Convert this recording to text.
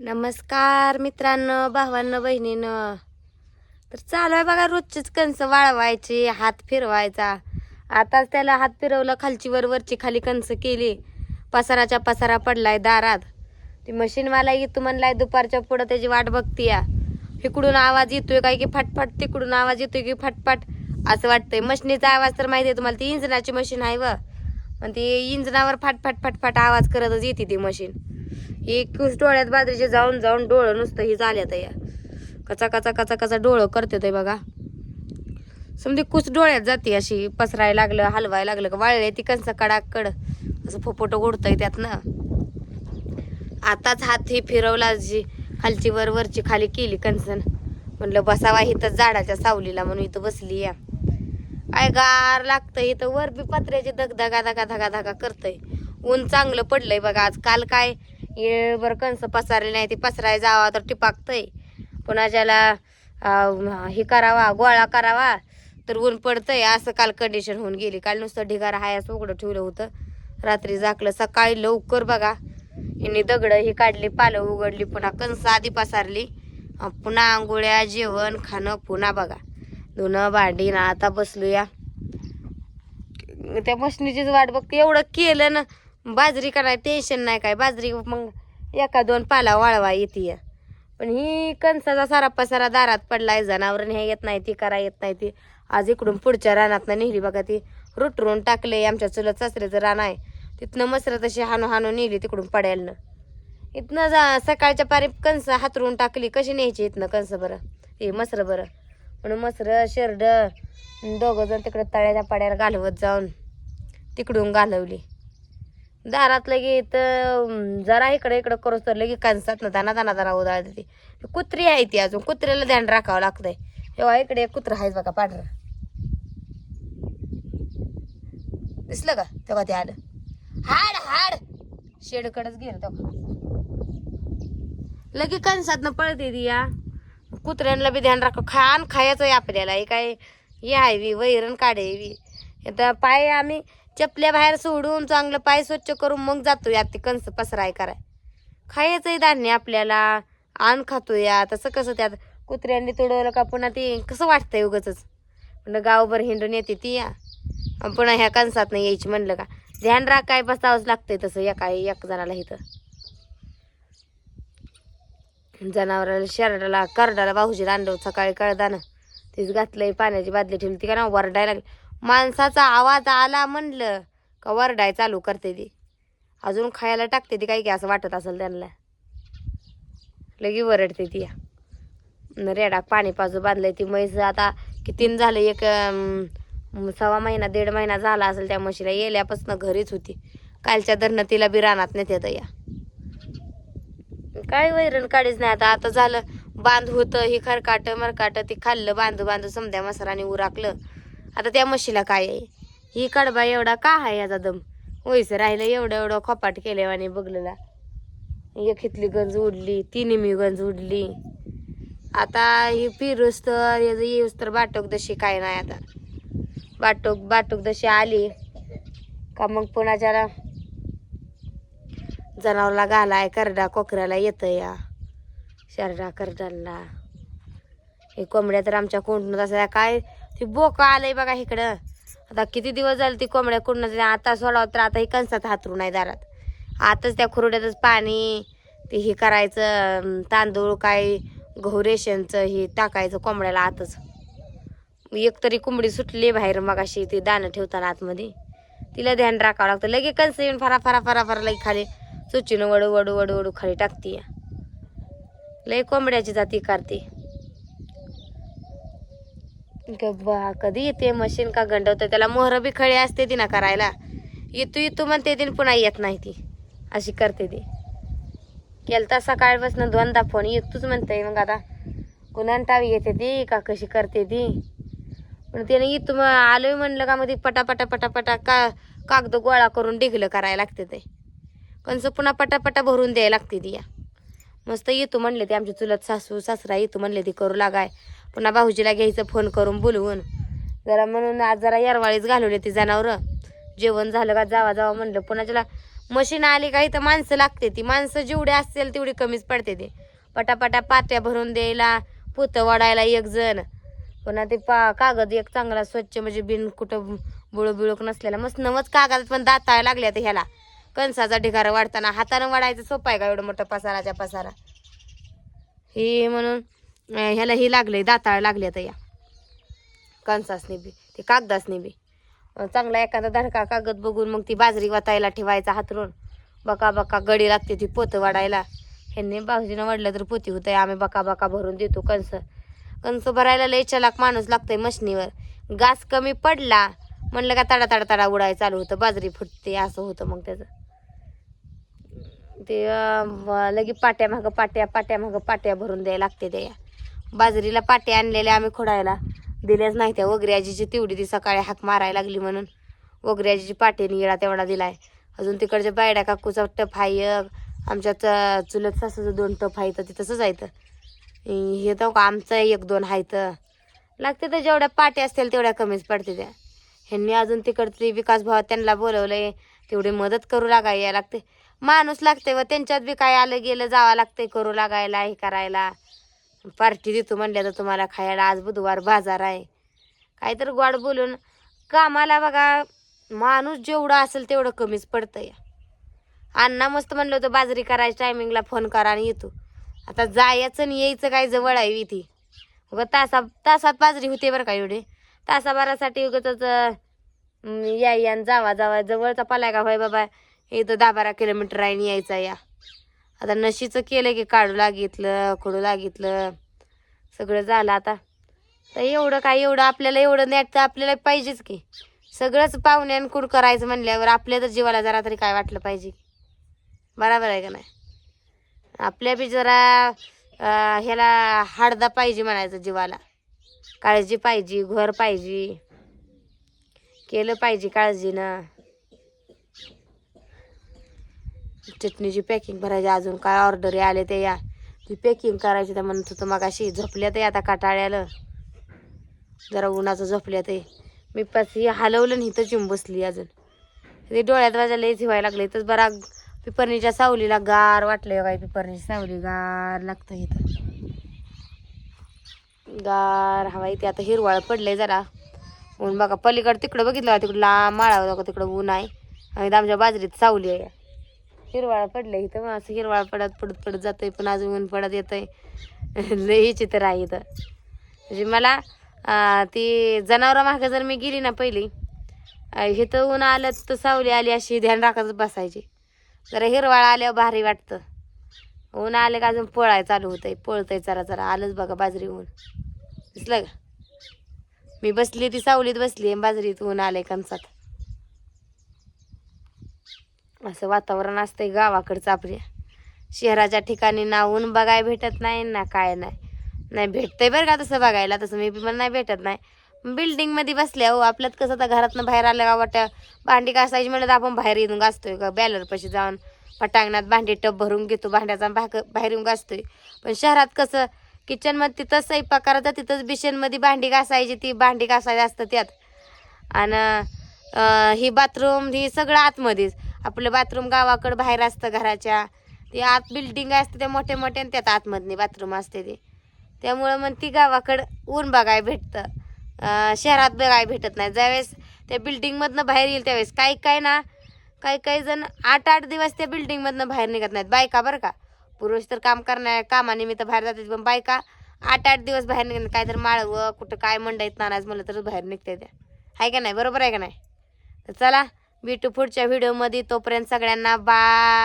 नमस्कार मित्रांनो भावांनो बहिणीनं. तर चालू आहे बघा रोजचीच कणसं वाळवायची हात फिरवायचा. आताच त्याला हात फिरवलं खालची वर वरची खाली कणसं केली. पसाराच्या पसारा पडलाय दारात. ती मशीनवाला येतो म्हणलाय दुपारच्या पुढं त्याची वाट बघतीया इकडून आवाज येतोय काय की फटफट तिकडून आवाज येतोय की फटफट असं वाटतंय. मशीनीचा आवाज तर माहिती आहे तुम्हाला ती इंजनाची मशीन आहे व. पण ती इंजनावर फटफट फटफट आवाज करतच येते ती मशीन. ही डोळ्यात बाजरीचे जाऊन जाऊन डोळं नुसतं ही झाल्यात या. कचा कचा कचा कचा डोळं करते ते बघा. समजे कुस डोळ्यात जाते अशी पसरायला लागलं हलवायला लागलं का वाळले ती कंस कडाकड असं फोपोट उडतंय त्यात ना. आताच हात ही फिरवला जी खालची वर वरची खाली केली कंसन म्हणलं बसावा इथं झाडाच्या सावलीला म्हणून इथं बसली या. काय गार लागतं इथं. वर बी पत्र्याची धग धगा धगा धगा धगा करतंय. ऊन चांगलं पडलंय बघा. आज काल काय येळभर कंस पसरले नाही ते पसराय जावा तर टिपाकतंय पुन्हा ज्याला हे करावा गोळा करावा तर ऊन पडतंय. असं काल कंडिशन होऊन गेली. काल नुसतं ढिगार हाय असं उघडं ठेवलं होतं. रात्री झाकलं सकाळी लवकर बघा. यांनी दगडं ही काढली पालं उघडली पुन्हा कंस आधी पसारली. पुन्हा आंघोळ्या जेवण खाणं पुन्हा बघा. धुणं भांडी ना आता बसलूया. त्या मशनीचीच वाट बघते. एवढं केलं ना बाजरी कराय टेन्शन नाही काय. बाजरी मग एका दोन पाला वाळवा येते. पण ही कणसाचा सारा पसारा दारात पडलाय जनावर हे येत नाही ती करा येत नाही ती. आज इकडून पुढच्या रानात नेहली बघा ती. रुटरून टाकले आमच्या चुलत सासऱ्याचं रान आहे. तिथनं मसर तशी हाणू हाणू नेली तिकडून पडायला इथनं जा सकाळच्या पारी कणस हातरून टाकली कशी न्यायची इथनं कणस बरं? हे मसरं बरं. म्हणून मसरं शेरड दोघं जण तिकडं तळ्याच्या पाड्याला घालवत जाऊन तिकडून घालवली. दारात लगे तर जरा इकडे इकडं करूच तर लगे कणसात ना दाना दाना दाना उदाळते ती. कुत्री आहे ती अजून कुत्र्याला ध्यान राखावं लागतंय. तेव्हा इकडे एक कुत्र आहेच बघा पांढरा. दिसलं का? तेव्हा ते आलं. हाड हाड! शेडकडच गेलं तेव्हा. लगे कणसात पळते ती या. कुत्र्यांना बी ध्यान राखा. खान खायचं आहे आपल्याला. हे काय हे आहे वैरण काढे आता पाय आम्ही चपल्या बाहेर सोडून चांगलं पाय स्वच्छ करून मग जातो यात ते कंस पसराय कराय. खायचंही धान्य आपल्याला. आण खातो या तसं कसं त्यात कुत्र्यांनी तुडवलं का पुन्हा ते कसं वाटतंय उगच म्हणलं गावभर हिंडून येते ती. या पुन्हा ह्या कंसात नाही यायची म्हणलं का. ध्यान राख काय बसावंच लागतंय तसं एका एक जणाला इथं. जनावराला शेरडाला करडाला भाऊजी आणलं सकाळी कळदानं. तीच घातलंय पाण्याची बादली ठेवली ती का ना वरडायला लागली. माणसाचा आवाज आला म्हणलं का वरडाय चालू करते ती. अजून खायला टाकते ती काय की असं वाटत असेल त्यांना. लगी वरडते ती या. न रेडा पाणी पाजू बांधलंय ती म्हैस आता कितीन झालं एक सव्वा महिना दीड महिना झाला असेल त्या म्हशीला येल्यापासून घरीच होती. कालच्या धरणं तिला बी रानात नेत्यात या. काय वैरण काढीच नाही आता. आता झालं बांध होतं हे खरकाट मरकाट ते खाल्लं बांधू बांधू समध्या मसराने उराकलं. आता त्या म्हशीला काय आहे? ही कडबा एवढा का आहे याचा दम? होईस राहिलं एवढं एवढं खोपाट आणि बघलेला. एक इथली गंज उडली तिन्ही गंज उडली. आता ही फिरूस तर याचं येऊस तर बाटोक दशी काय नाही आता. बाटोक बाटोक दशी आली. का मग पुण्याच्याला जनावरला घालाय करडा कोकऱ्याला येतं या. शरडा करडाला. हे कोंबड्या तर आमच्या कोंडून असं काय ते बोक आलंय बघा इकडं. आता किती दिवस झाले ती कोंबड्या कोंडून आता सोडावं तर आता ही कंसात हातरू नाही दारात. आताच त्या खुरड्यातच पाणी ते हे करायचं तांदूळ काय गहू रेशनचं हे टाकायचं कोंबड्याला आतच. एक तरी कोंबडी सुटली बाहेर मग अशी ती दाणं ठेवताना आतमध्ये. तिला ध्यान राखावं लागतं. लगे कंस येऊन फरा फरा फरा फरा लगे खाली सुचीनं वडू वडू वडू वडू खाली टाकते लई कोंबड्याची जाती करते. गब्बा बा कधी येते मशीन का गंडवतं त्याला मोहर बी खळी असते ती ना करायला. येतो येतो म्हणते ती न पुन्हा येत नाही ती. अशी करते ती. केलता सकाळपासून दोनदा फोन. येतोच म्हणते मग आता. पुन्हा येते ती का कशी करते ती? पण त्याने येतो मग आलोय म्हणलं का मग ती पटापटा पटापटा का कागद गोळा करून डिगलं करायला लागते ते. कणसं पुन्हा पटापटा भरून द्यायला लागते ती या. मस्त येतो म्हणले ते आमच्या चुलत सासू सासरा येतो म्हणले ते करू लागाय. पुन्हा भाऊजीला घ्यायचं फोन करून बोलवून. जरा म्हणून आज जरा यरवाळीच घालवले ती जनावरं. जेवण झालं का जावा जावा म्हणलं. पुन्हा त्याला मशीन आली का इथं माणसं लागते ती. माणसं जेवढी असतील तेवढी कमीच पडते ते. पटापटा पाट्या भरून द्यायला पोतं वाढायला एक जण. पुन्हा ते पा कागद एक चांगला स्वच्छ म्हणजे बिन कुठं बुळूबिळूक नसलेला. मस्त नवच कागद पण दाताळ लागले आता ह्याला. कणसाचा ढिगारा वाढताना हातानं वाढायचं सोपं आहे का एवढं मोठं पसाराच्या पसारा? हे म्हणून ह्याला ही लागले दाताळ लागले आता या. कणसासनी बी ते कागदासनी बी. चांगला एखादा धडका कागद बघून मग ती बाजरी वातायला ठेवायचा हातरून. बका बका गडी लागते ती पोतं वाढायला. ह्यांनी भाऊजीनं वाढलं तर पोती होतंय. आम्ही बका बका भरून देतो कणस. कणस भरायला लय चलाक माणूस लागतंय मशनीवर. घास कमी पडला म्हणलं का तडा तडा तडा उडाय चालू होतं बाजरी फुटते असं होतं मग त्याचं. ते लगे पाट्या मागं पाट्या पाट्या मागं पाट्या भरून द्यायला लागते त्या बाजरीला पाट्या आणलेल्या आम्ही खोडायला. दिल्याच नाही त्या वगऱ्याजीची तेवढी ती सकाळी हाक मारायला लागली म्हणून. वगऱ्याजीची पाट्याने येळा तेवढा दिलाय. अजून तिकडच्या बायड्या काकूचा टप आहे आमच्या च- चुलत सासूचं दोन टप आहे तर तिथंच तर हे तर का आमचं एक दोन आहे तर लागते तर जेवढ्या पाट्या असतील तेवढ्या कमीच पडते त्या. ह्यांनी अजून तिकडचे विकास भाव त्यांना बोलवलंय तेवढी मदत करू लागायला यायला लागते. माणूस लागते व त्यांच्यात बी काय आलं गेलं जावं लागते करू लागायला हे करायला. पार्टी देतो म्हणल्या तर तुम्हाला खायला आज बुधवार बाजार आहे. काहीतरी गोड बोलून कामाला बघा माणूस जेवढा असेल तेवढं कमीच पडतं या अण्णा मस्त म्हणलं होतं बाजरी करायच्या टायमिंगला फोन करा आणि येतो. आता जायचं आणि यायचं काय जवळ आहे इथे. उगं तासा तासात बाजरी होते बरं का एवढे. तासाभरासाठी उगाच या या जावा जावा. जवळचा पालाय का होय बाबा. इथं दहा बारा किलोमीटर आहे यायचा या. आता नशीचं केलं की काढू लागितलं खोडू लागितलं. सगळं झालं आता. तर एवढं काय एवढं आपल्याला एवढं नेट तर आपल्याला पाहिजेच की. सगळंच पाहुण्यान कुड करायचं म्हणल्यावर आपल्या तर जीवाला जरा तरी काय वाटलं पाहिजे. बरोबर आहे का नाही? आपल्या बी जरा ह्याला हाडदा पाहिजे म्हणायचं जीवाला. काळजी पाहिजे घर पाहिजे. केलं पाहिजे काळजीनं चटणीची पॅकिंग भरायची अजून काय ऑर्डर आले ते या. ती पॅकिंग करायची तर म्हणत होतं मग अशी झोपल्या ते आता काटाळ्याला. जरा उन्हाचं झोपल्या ते मी पाच हे हलवलं नाही इथं चिंब बसली अजून. ते डोळ्यात माझ्या लयच व्हायला लागले तर बरा पिपरणीच्या सावलीला गार वाटलं काय हो पिपरणीची सावली गार लागतं इथं. गार हवा इथे आता हिरवाळ पडलंय जरा. ऊन बघा पलीकडं तिकडं बघितलं तिकडं लांब माळा बघा तिकडं ऊन आहे. आणि आमच्या बाजरीत सावली आहे. हिरवाळा पडलं इथं मग असं हिरवाळा पडत पडत पडत जातंय पण अजून ऊन पडत येतंय. लई चित्र आहे इथं. म्हणजे मला ती जनावरं मागं जर मी गेली ना पहिली हे इथं ऊन आलं तर सावली आली अशी ध्यान राखतच बसायची. जरा हिरवाळा आल्यावर भारी वाटतं. ऊन आलं का अजून पोळाय चालू होतंय पोळतंय जरा जरा आलंच बघा बाजरी ऊन. दिसलं का? मी बसली ती सावलीत बसली बाजरीत ऊन आले कणसात. असं वातावरण असतंय गावाकडचं आपल्या. शहराच्या ठिकाणी ना ऊन बघाय भेटत नाही ना काय नाही. नाही भेटतंय बरं का तसं बघायला तसं मी पण नाही भेटत नाही. बिल्डिंगमध्ये बसल्या हो आपल्यात कसं आता घरातनं बाहेर आलं का वाटतं भांडी घासायची म्हणलं तर आपण बाहेर येऊन घासतोय का? बॅलर पाशी जाऊन पटांगणात भांडी टप भरून घेतो भांड्याचा भाक बाहेर येऊन घासतोय. पण शहरात कसं किचनमध्ये तिथंच स्वयंपाक करायचा तिथंच बिशनमध्ये भांडी घासायची ती भांडी घासायची असतं त्यात. आणि ही बाथरूम ही सगळं आतमध्येच. आपलं बाथरूम गावाकडं बाहेर असतं घराच्या. ते आत बिल्डिंग असते त्या मोठ्या मोठ्या आणि त्यात आतमधली बाथरूम असते ते. त्यामुळं मग ती गावाकडं ऊन बघाय भेटतं. शहरात बघाय भेटत नाही. ज्यावेळेस त्या बिल्डिंगमधनं बाहेर येईल त्यावेळेस काही काय ना काही काही जण आठ आठ दिवस त्या बिल्डिंगमधनं बाहेर निघत नाहीत. बायका बरं का? पुरुष तर काम करणार कामानिमित्त बाहेर जातात पण बायका आठ आठ दिवस बाहेर निघत काय तर माळवं कुठं काय मंडईत नानाज म्हणलं तर बाहेर निघते त्या. आहे का नाही? बरोबर आहे का नाही? तर चला भेटू पुढच्या व्हिडिओमध्ये तोपर्यंत सगळ्यांना बाय